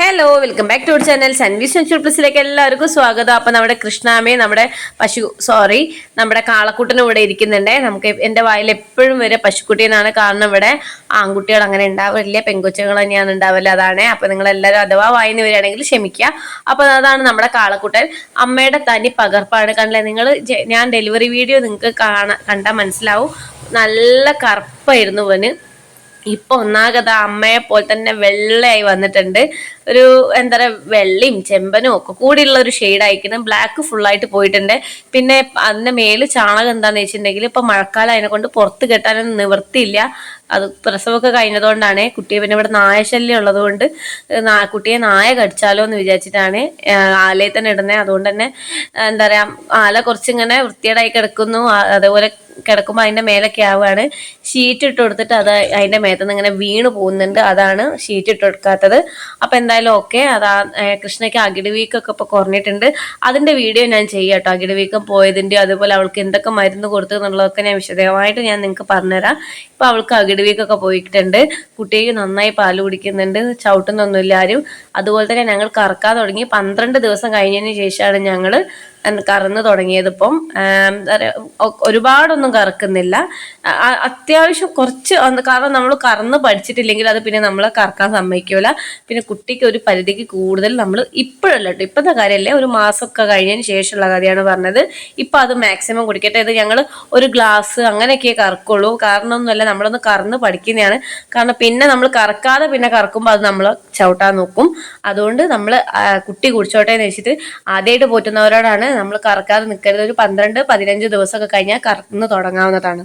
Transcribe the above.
Hello welcome back to channel Sanvees Nechoor പ്ലസിലേക്ക് എല്ലാവർക്കും സ്വാഗതം. അപ്പൊ നമ്മുടെ കൃഷ്ണാമേ നമ്മുടെ പശു സോറി നമ്മുടെ കാളക്കുട്ടനും ഇവിടെ ഇരിക്കുന്നുണ്ട്. നമുക്ക് എന്റെ വായിൽ എപ്പോഴും വരെ പശുക്കുട്ടീനാണ് കാരണം ഇവിടെ ആൺകുട്ടികൾ അങ്ങനെ ഉണ്ടാവില്ല പെൺകുച്ചകൾ തന്നെയാണ് ഉണ്ടാവില്ല അതാണ്. അപ്പൊ നിങ്ങൾ എല്ലാവരും അഥവാ വായിന്ന് വരികയാണെങ്കിൽ ക്ഷമിക്കുക. അപ്പൊ അതാണ് നമ്മുടെ കാളക്കുട്ടൻ. അമ്മയുടെ തനി പകർപ്പാണ്. കണ്ടില്ലേ? നിങ്ങൾ ഞാൻ ഡെലിവറി വീഡിയോ നിങ്ങൾക്ക് കാണാൻ കണ്ടാൽ മനസ്സിലാവും. നല്ല കറുപ്പായിരുന്നു ഇവന്. ഇപ്പൊ ഒന്നാകത അമ്മയെ പോലെ തന്നെ വെള്ളയായി വന്നിട്ടുണ്ട്. ഒരു എന്താ പറയുക വെള്ളയും ചെമ്പനും ഒക്കെ കൂടിയുള്ള ഒരു ഷെയ്ഡ് അയക്കണം ബ്ലാക്ക് ഫുള്ളായിട്ട് പോയിട്ടുണ്ട്. പിന്നെ അതിന്റെ മേൽ ചാണകം എന്താന്ന് വെച്ചിട്ടുണ്ടെങ്കിൽ ഇപ്പൊ മഴക്കാലം അതിനെ കൊണ്ട് പുറത്ത് കെട്ടാനൊന്നും നിവൃത്തിയില്ല. അത് പ്രസവമൊക്കെ കഴിഞ്ഞതുകൊണ്ടാണ്. കുട്ടിയെ പിന്നെ ഇവിടെ നായശല്യം ഉള്ളതുകൊണ്ട് കൊണ്ട് കുട്ടിയെ നായ കടിച്ചാലോ എന്ന് വിചാരിച്ചിട്ടാണ് ആലയിൽ തന്നെ ഇടുന്നത് അതുകൊണ്ട് തന്നെ എന്താ പറയാ ആല കുറച്ചിങ്ങനെ വൃത്തിയേടായി കിടക്കുന്നു. അതേപോലെ കിടക്കുമ്പോൾ അതിന്റെ മേലൊക്കെ ആവുകയാണ്. ഷീറ്റ് ഇട്ട് കൊടുത്തിട്ട് അത് അതിന്റെ മേത്തുനിന്ന് ഇങ്ങനെ വീണ് പോകുന്നുണ്ട്. അതാണ് ഷീറ്റ് ഇട്ട് കൊടുക്കാത്തത്. അപ്പം എന്തായാലും ഓക്കെ അതാ കൃഷ്ണയ്ക്ക് അകിടി വീക്കൊക്കെ ഇപ്പോൾ കുറഞ്ഞിട്ടുണ്ട്. അതിന്റെ വീഡിയോ ഞാൻ ചെയ്യാം കേട്ടോ. അകിടി വീക്കം പോയതിന്റെ അതുപോലെ അവൾക്ക് എന്തൊക്കെ മരുന്ന് കൊടുത്തു എന്നുള്ളതൊക്കെ ഞാൻ വിശദമായിട്ട് ഞാൻ നിങ്ങൾക്ക് പറഞ്ഞുതരാം. ഇപ്പം അവൾക്ക് അകിടി വീക്കൊക്കെ പോയിട്ടുണ്ട്. കുട്ടിക്ക് നന്നായി പാൽ കുടിക്കുന്നുണ്ട്. ചവിട്ടുന്നൊന്നുമില്ല ആരും. അതുപോലെ തന്നെ ഞങ്ങൾ കറക്കാൻ തുടങ്ങി. പന്ത്രണ്ട് ദിവസം കഴിഞ്ഞതിന് ശേഷമാണ് ഞങ്ങൾ കറന്ന് തുടങ്ങിയത് ഇപ്പം ആം, എന്താ പറയാ, ഒ- ഒരുപാടൊന്നും കറക്കുന്നില്ല. അത്യാവശ്യം കുറച്ച് കാരണം നമ്മൾ കറന്ന് പഠിച്ചിട്ടില്ലെങ്കിൽ അത് പിന്നെ നമ്മളെ കറക്കാൻ സമ്മതിക്കൂല. പിന്നെ കുട്ടിക്ക് ഒരു പരിധിക്ക് കൂടുതൽ നമ്മൾ ഇപ്പോഴല്ല കേട്ടോ ഇപ്പോഴത്തെ കാര്യമല്ലേ ഒരു മാസമൊക്കെ കഴിഞ്ഞതിന് ശേഷമുള്ള കാര്യമാണ് പറഞ്ഞത്. ഇപ്പൊ അത് മാക്സിമം കുടിക്കട്ടെ. ഇത് ഞങ്ങൾ ഒരു ഗ്ലാസ് അങ്ങനെയൊക്കെ കറക്കുള്ളൂ. കാരണം ഒന്നുമല്ല നമ്മളൊന്ന് കറന്ന് പഠിക്കുന്നതാണ്. കാരണം പിന്നെ നമ്മൾ കറക്കാതെ പിന്നെ കറക്കുമ്പോൾ അത് നമ്മൾ ചവിട്ടാൻ നോക്കും. അതുകൊണ്ട് നമ്മൾ കുട്ടി കുടിച്ചോട്ടെ എന്ന് വെച്ചിട്ട് ആദ്യമായിട്ട് പോറ്റുന്നവരോടാണ് നമ്മൾ കറക്കാതെ നിൽക്കരുത് ഒരു പന്ത്രണ്ട് പതിനഞ്ച് ദിവസമൊക്കെ കഴിഞ്ഞാൽ കറന്ന് തുടങ്ങാവുന്നതാണ്.